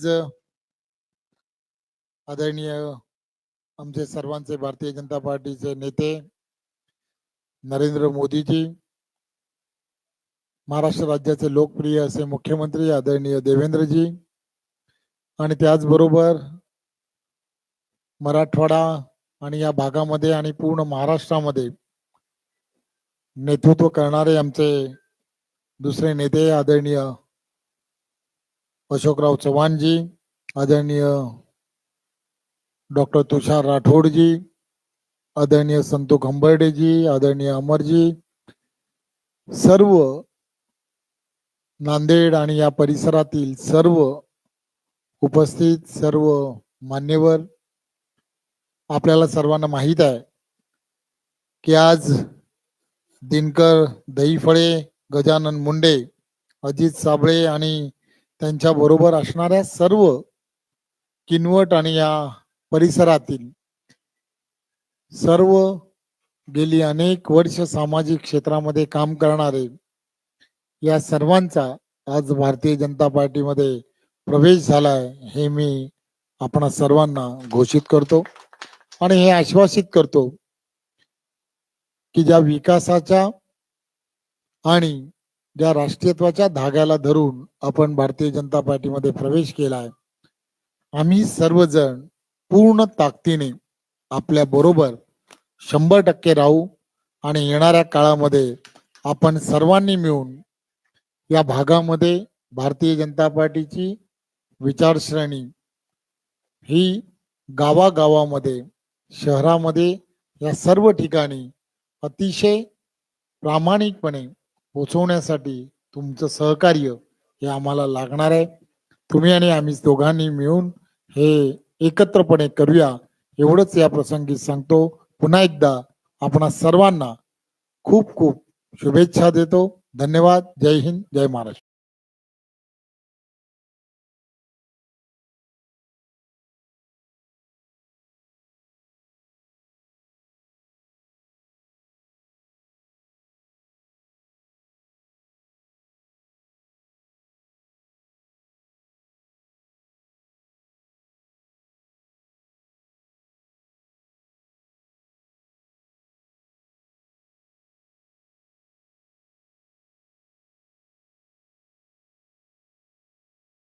आज आदरणीय आमचे सर्वांचे भारतीय जनता पार्टीचे नेते नरेंद्र मोदीजी महाराष्ट्र राज्याचे लोकप्रिय असे मुख्यमंत्री आदरणीय देवेंद्रजी आणि त्याचबरोबर मराठवाडा आणि या भागामध्ये आणि पूर्ण महाराष्ट्रामध्ये नेतृत्व करणारे आमचे दुसरे नेते आदरणीय अशोकराव चव्हाणजी आदरणीय डॉक्टर तुषार राठोडजी आदरणीय संतू खंबर्डेजी आदरणीय अमरजी सर्व नांदेड आणि या परिसरातील सर्व उपस्थित सर्व मान्यवर आपल्याला सर्वांना माहीत आहे की आज दिनकर दहीफळे गजानन मुंडे अजित साबळे आणि त्यांच्या बरोबर असणाऱ्या सर्व किनवट आणि या परिसरातील सर्व गेली अनेक वर्ष सामाजिक क्षेत्रामध्ये काम करणारे या सर्वांचा आज भारतीय जनता पार्टीमध्ये प्रवेश झालाय हे मी आपण सर्वांना घोषित करतो आणि हे आश्वासित करतो की ज्या विकासाच्या आणि ज्या राष्ट्रीयत्वाच्या धाग्याला धरून आपण भारतीय जनता पार्टीमध्ये प्रवेश केलाय आम्ही सर्वजण पूर्ण ताकदीने आपल्या बरोबर शंभर टक्के राहू आणि येणाऱ्या काळामध्ये आपण सर्वांनी मिळून या भागामध्ये भारतीय जनता पार्टीची विचारश्रेणी ही गावागावामध्ये शहरामध्ये या सर्व ठिकाणी अतिशय प्रामाणिकपणे पोचवण्यासाठी तुमचं सहकार्य हे आम्हाला लागणार आहे. तुम्ही आणि आम्ही दोघांनी मिळून हे एकत्रपणे करूया एवढंच या प्रसंगी सांगतो. पुन्हा एकदा आपणा सर्वांना खूप खूप शुभेच्छा देतो. धन्यवाद. जय हिंद. जय महाराष्ट्र.